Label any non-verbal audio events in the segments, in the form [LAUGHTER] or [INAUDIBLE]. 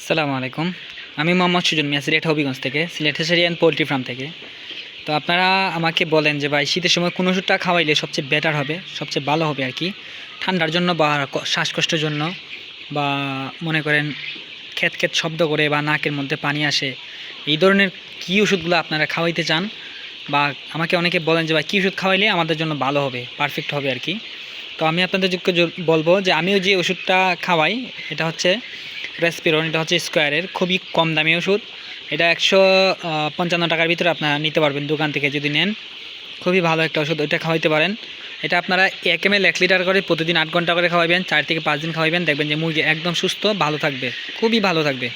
আসসালামু আলাইকুম। আমি মোহাম্মদ সুজন মিয়া, সিলেট হবিগঞ্জ থেকে, সিলেট অ্যান্ড পোলট্রি ফার্ম থেকে। তো আপনারা আমাকে বলেন যে ভাই, শীতের সময় কোন ওষুধটা খাওয়াইলে সবচেয়ে বেটার হবে, সবচেয়ে ভালো হবে আর কি? ঠান্ডার জন্য বা শ্বাসকষ্টের জন্য বা মনে করেন খেত খেত শব্দ করে বা নাকের মধ্যে পানি আসে, এই ধরনের কী ওষুধগুলো আপনারা খাওয়াইতে চান? বা আমাকে অনেকে বলেন যে ভাই, কী ওষুধ খাওয়াইলে আমাদের জন্য ভালো হবে পারফেক্ট হবে আর কি? তো আমি আপনাদেরকে জ- বলব যে আমিও যে ওষুধটা খাওয়াই, এটা হচ্ছে রেসপিরন এটা হচ্ছে স্কোয়ারের, খুবই কম দামি ওষুধ। এটা একশো পঞ্চান্ন টাকার ভিতরে আপনারা নিতে পারবেন দোকান থেকে যদি নেন। খুবই ভালো একটা ওষুধ, ওইটা খাওয়াইতে পারেন। এটা আপনারা এক এম এল, এক লিটার করে প্রতিদিন আট ঘণ্টা করে খাওয়াবেন চার থেকে পাঁচ দিন খাওয়াবেন দেখবেন যে মুরগি একদম সুস্থ, ভালো থাকবে, খুবই ভালো থাকবে।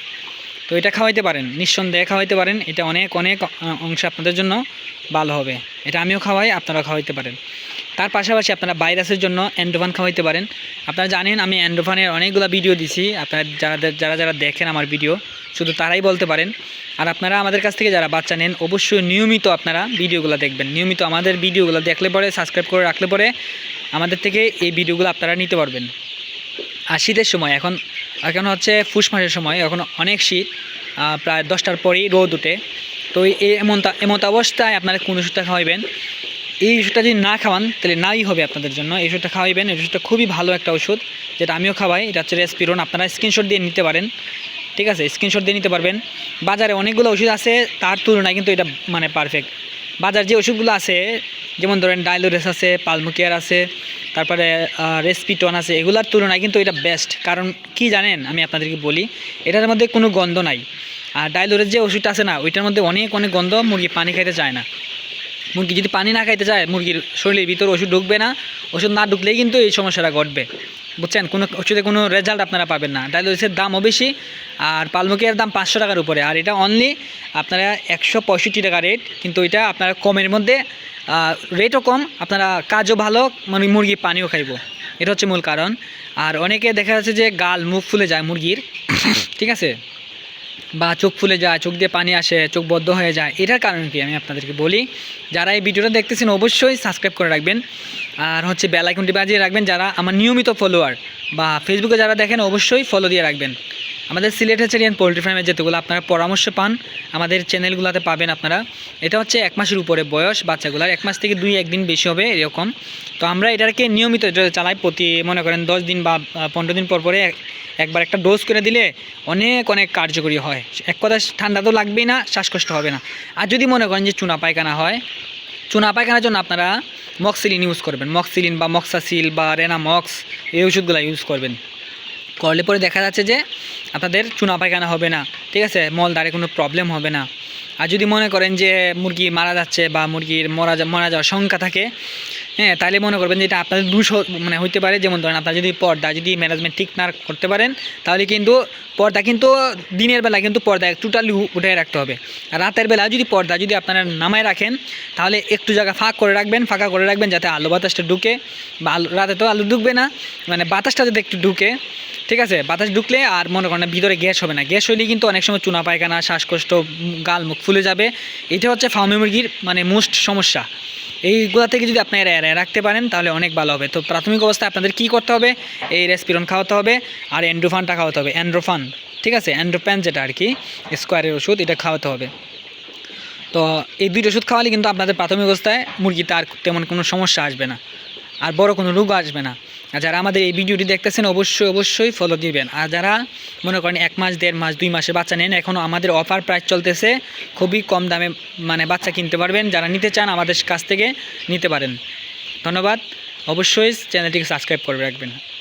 তো এটা খাওয়াইতে পারেন, নিঃসন্দেহে খাওয়াইতে পারেন। এটা অনেক অনেক অংশে আপনাদের জন্য ভালো হবে। এটা আমিও খাওয়াই আপনারা খাওয়াইতে পারেন। তার পাশাপাশি আপনারা ভাইরাসের জন্য অ্যান্ডোফান খাওয়াইতে পারেন। আপনারা জানেন, আমি অ্যান্ডোফানের অনেকগুলো ভিডিও দিছি। আপনারা যারা যারা যারা দেখেন আমার ভিডিও, শুধু তারাই বলতে পারেন। আর আপনারা আমাদের কাছ থেকে যারা বাচ্চা নেন, অবশ্যই নিয়মিত আপনারা ভিডিওগুলো দেখবেন। নিয়মিত আমাদের ভিডিওগুলো দেখলে পরে, সাবস্ক্রাইব করে রাখলে পরে, আমাদের থেকে এই ভিডিওগুলো আপনারা নিতে পারবেন। আর শীতের সময়, এখন এখন হচ্ছে ফুস মাসের সময়, এখন অনেক শীত প্রায় দশটার পরেই রোদ উঠে তো এই এমন এমন অবস্থায় আপনারা কোন ওষুধটা খাওয়াইবেন। এই ওষুধটা যদি না খাওয়ান, তাহলে নাই হবে আপনাদের জন্য। এই ওষুধটা খাওয়াইবেন, এই ওষুধটা খুবই ভালো একটা ওষুধ, যেটা আমিও খাওয়াই। এটা হচ্ছে রেসপিরন আপনারা স্ক্রিনশট দিয়ে নিতে পারেন। ঠিক আছে? স্ক্রিনশট দিয়ে নিতে পারবেন। বাজারে অনেকগুলো ওষুধ আছে, তার তুলনায় কিন্তু এটা মানে পারফেক্ট বাজার যে ওষুধগুলো আছে, যেমন ধরেন ডাইলোরেস আছে পালমুকিয়ার আছে, তারপরে রেসপিটন আছে, এগুলার তুলনায় কিন্তু এটা বেস্ট কারণ কি জানেন? আমি আপনাদেরকে বলি, এটার মধ্যে কোনো গন্ধ নাই। আর ডাইলোরের যে ওষুধটা আছে না, ওইটার মধ্যে অনেক অনেক গন্ধ, মুরগি পানি খাইতে চায় না। মুরগি যদি পানি না খাইতে চায়, মুরগির শরীরের ভিতর ওষুধ ঢুকবে না। ওষুধ না ঢুকলেই কিন্তু এই সমস্যাটা ঘটবে। বুঝছেন? কোনো ওষুধে কোনো রেজাল্ট আপনারা পাবেন না। ডায়ালিসিসের দামও বেশি, আর পালমুখের দাম পাঁচশো টাকার উপরে। আর এটা অনলি আপনারা একশো পঁয়ষট্টি টাকা রেট কিন্তু এটা আপনারা কমের মধ্যে রেটও কম, আপনারা কাজও ভালো মানে মুরগি পানিও খাইব। এটা হচ্ছে মূল কারণ। আর অনেকে দেখা যাচ্ছে যে গাল, মুখ ফুলে যায় মুরগির। [COUGHS] ঠিক আছে? বা চোখ ফুলে যায়, চোখ দিয়ে পানি আসে, চোখ বদ্ধ হয়ে যায়, এটার কারণ কি আমি আপনাদেরকে বলি। যারা এই ভিডিওটা দেখতেছেন, অবশ্যই সাবস্ক্রাইব করে রাখবেন। আর হচ্ছে বেল আইকনটি বাজিয়ে রাখবেন যারা আমার নিয়মিত ফলোয়ার বা ফেসবুকে যারা দেখেন, অবশ্যই ফলো দিয়ে রাখবেন। আমাদের সিলেট হেচারিয়ান পোলট্রি ফার্মের যেগুলো আপনারা পরামর্শ পান, আমাদের চ্যানেলগুলোতে পাবেন আপনারা। এটা হচ্ছে এক মাসের উপরে বয়স বাচ্চাগুলার, এক মাস থেকে দুই একদিন বেশি হবে এরকম। তো আমরা এটাকে নিয়মিত চালাই প্রতি, মনে করেন দশ দিন বা পনেরো দিন পর পরে এক- একবার একটা ডোজ করে দিলে অনেক অনেক কার্যকরী হয়। এক কথা ঠান্ডা তো লাগবেই না, শ্বাসকষ্ট হবে না। আর যদি মনে করেন যে চুনা পায়খানা হয়, চুনা পায়খানার জন্য আপনারা মক্সিলিন ইউজ করবেন। মক্সিলিন বা মক্সাসিল বা রেনামক্স এই ওষুধগুলো ইউজ করবেন। করলে পরে দেখা যাচ্ছে যে আপনাদের চুনা পায়খানা হবে না, ঠিক আছে? মল মলদারে কোনো প্রবলেম হবে না। আর যদি মনে করেন যে মুরগি মারা যাচ্ছে বা মুরগির মরা যা- মারা যাওয়ার শঙ্কা থাকে হ্যাঁ তাহলে মনে করবেন যে এটা আপনাদের দুষ মানে হইতে পারে। যেমন ধরেন আপনারা যদি পর্দা, যদি ম্যানেজমেন্ট ঠিক না করতে পারেন, তাহলে কিন্তু পর্দা কিন্তু দিনের বেলা কিন্তু পর্দা টোটালি উঠে রাখতে হবে। আর রাতের বেলা যদি পর্দা যদি আপনারা নামায় রাখেন, তাহলে একটু জায়গা ফাঁক করে রাখবেন, ফাঁকা করে রাখবেন যাতে আলো বাতাসটা ঢুকে। বা আলো, রাতে তো আলো ঢুকবে না মানে বাতাসটা যাতে একটু ঢুকে। ঠিক আছে, বাতাস ঢুকলে আর মনে করেন ভিতরে গ্যাস হবে না। গ্যাস হলে কিন্তু অনেক সময় চুনা পায়খানা, শ্বাসকষ্ট, গাল মুখ ফুলে যাবে। এটা হচ্ছে ফার্মি মুরগির মানে মোস্ট সমস্যা। এইগুলা থেকে যদি আপনারা এড়ায় রাখতে পারেন, তাহলে অনেক ভালো হবে। তো প্রাথমিক অবস্থায় আপনাদের কি করতে হবে? এই রেসপিরন খাওয়াতে হবে আর অ্যান্ড্রোফানটা খাওয়াতে হবে। অ্যান্ড্রোফান ঠিক আছে? অ্যান্ড্রোপ্যান যেটা আর কি, স্কোয়ারের ওষুধ, এটা খাওয়াতে হবে। তো এই দুইটা ওষুধ খাওয়ালে কিন্তু আপনাদের প্রাথমিক অবস্থায় মুরগিতে আর তেমন কোনো সমস্যা আসবে না। আর বড় কোনো রোগ আসবে না। যারা আমাদের এই ভিডিওটি দেখতেছেন, অবশ্যই অবশ্যই ফলো দিবেন। আর যারা মনে করেন এক মাস, দেড় মাস, দুই মাসে বাচ্চা নেন এখনও আমাদের অফার প্রাইস চলতেছে, খুবই কম দামে মানে বাচ্চা কিনতে পারবেন। যারা নিতে চান, আমাদের কাছ থেকে নিতে পারেন। ধন্যবাদ। অবশ্যই চ্যানেলটিকে সাবস্ক্রাইব করে রাখবেন।